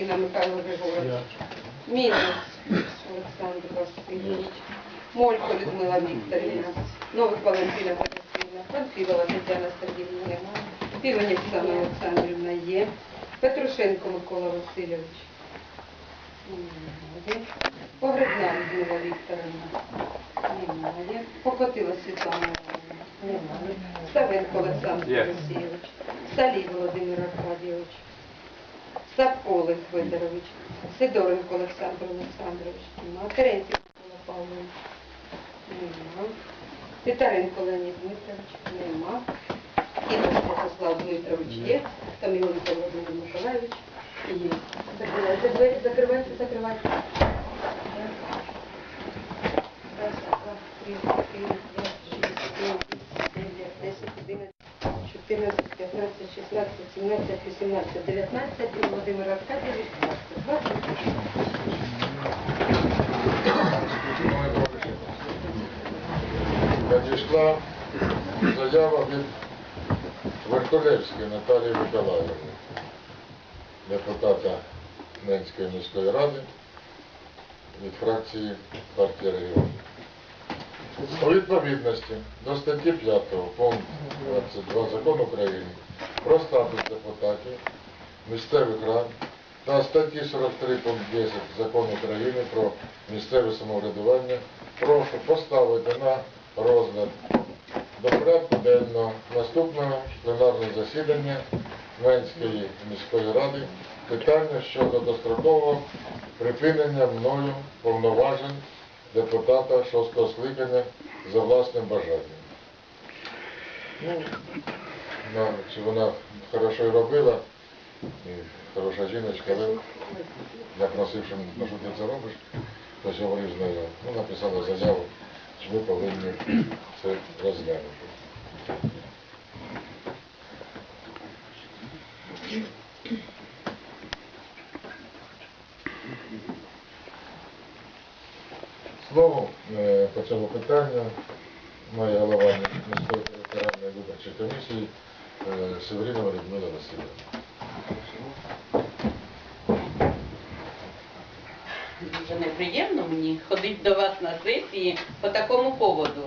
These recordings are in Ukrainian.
Катерина Михайло Григорович. Мінус Олександр Васильович. Молько Людмила Вікторівна. Новик Валентина Петрівна. Панфілова Тетяна Сергіївна немає. Півані Оксана Олександрівна є. Петрушенко Микола Васильович. Немає. Погребна Людмила Вікторівна. Немає. Покотила Світлана. Немає. Ставенко Олександр. Олексійович. Салій Володимир Аркадійович. Сапко Олег Федорович. Сидоренко Олександр Олександрович. Нема. Терентів Микола Павлович. Нема. Титаренко Леонід Дмитрович. Нема. Кінос Святослав Дмитрович є. Таміленко Володимир Миколаївич. Є. Закривайте двері, закривайте, закривайте. Раз, два, три, 17, 18, 19 і Володимир Аркадійович 20. 20. Надійшла заява від Вертолевської Наталії Миколаївни, депутата Ненської міської ради від фракції партії регіонів. У відповідності до статті 5 пункту 22 закону України про статус депутатів місцевих рад та статті 43 пункт 10 закону України про місцеве самоврядування прошу поставити на розгляд до порядку денного наступного пленарного засідання Менської міської ради питання щодо дострокового припинення мною повноважень депутата шостого скликання за власним бажанням. Ну, на- чи вона хорошо робила, і хороша жіночка, але я просив, ну, що ти це робиш, хтось говорив з нею, ну, написала заяву, що ми повинні це розглянути. Слово е, по цьому питанню моя голова міської територіальної виборчої комісії Северинова Людмила Васильівна. Дуже неприємно мені ходити до вас на сесії по такому поводу.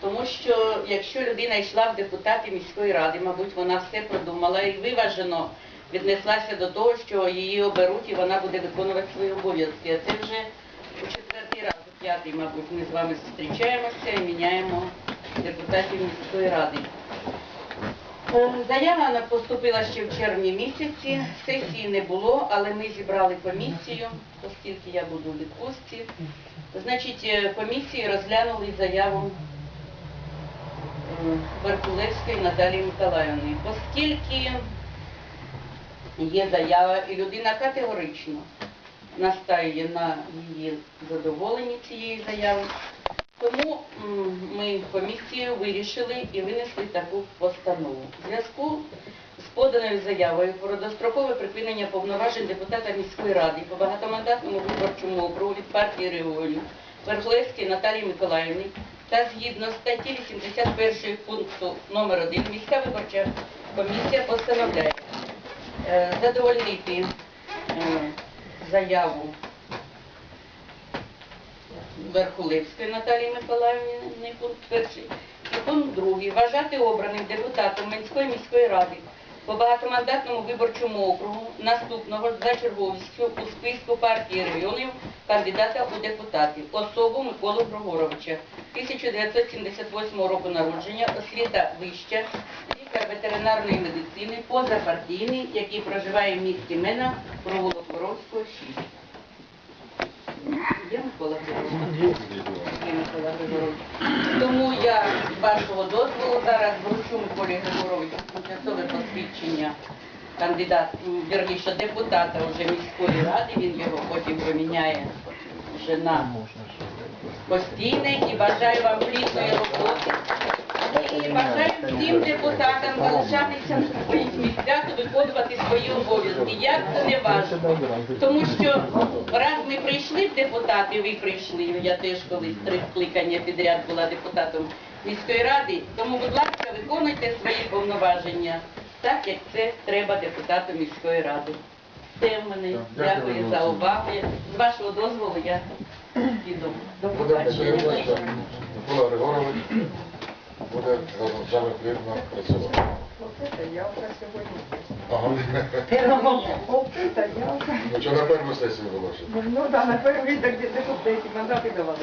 Тому що якщо людина йшла в депутати міської ради, мабуть, вона все продумала і виважено віднеслася до того, що її оберуть і вона буде виконувати свої обов'язки. А це вже у четвертий раз, у п'ятий, мабуть, ми з вами зустрічаємося і міняємо депутатів міської ради. Заява поступила ще в червні місяці, сесії не було, але ми зібрали комісію, оскільки я буду у відпустці. Значить, е, комісії розглянули заяву е, Баркулевської Наталії Миколаївни. Оскільки є заява, і людина категорично настаює на її задоволенні цієї заяви, тому ми комісією вирішили і винесли таку постанову. У зв'язку з поданою заявою про дострокове припинення повноважень депутата міської ради по багатомандатному виборчому округу від партії регіонів Верхлевської Наталії Миколаївни та згідно статті 81 пункту номер 1 міська виборча комісія постановляє е, задовольнити е, заяву Верхулевської Наталії Миколаївни, пункт перший. Пункт другий. Вважати обраним депутатом Менської міської ради по багатомандатному виборчому округу наступного за черговістю у списку партії районів кандидата у депутати особу Миколу Григоровича, 1978 року народження, освіта вища, лікар ветеринарної медицини, позапартійний, який проживає в місті Мена, провулок Воровського, 6. Є Микола Григорович. Тому я з вашого дозволу зараз вручу Миколі Григоровичу тимчасове посвідчення кандидат, вірніше депутата вже міської ради, він його потім поміняє вже на постійне і бажаю вам плідної роботи. І бажаю всім депутатам залишатися на своїх місцях і виконувати свої обов'язки. Як це не важко. Тому що раз ми прийшли в депутати, ви прийшли, я теж колись три скликання підряд була депутатом міської ради, тому, будь ласка, виконуйте свої повноваження так, як це треба депутату міської ради. Все в мене. Дякую, Дякую за увагу. З вашого дозволу я піду. До побачення. Микола Григорович буде разом з вами плідно працювати. Оце явка сьогодні. Ага. Оце явка. Ну, що на першу сесію було ще? Ну да, на перший так де тут деякі мандати давали.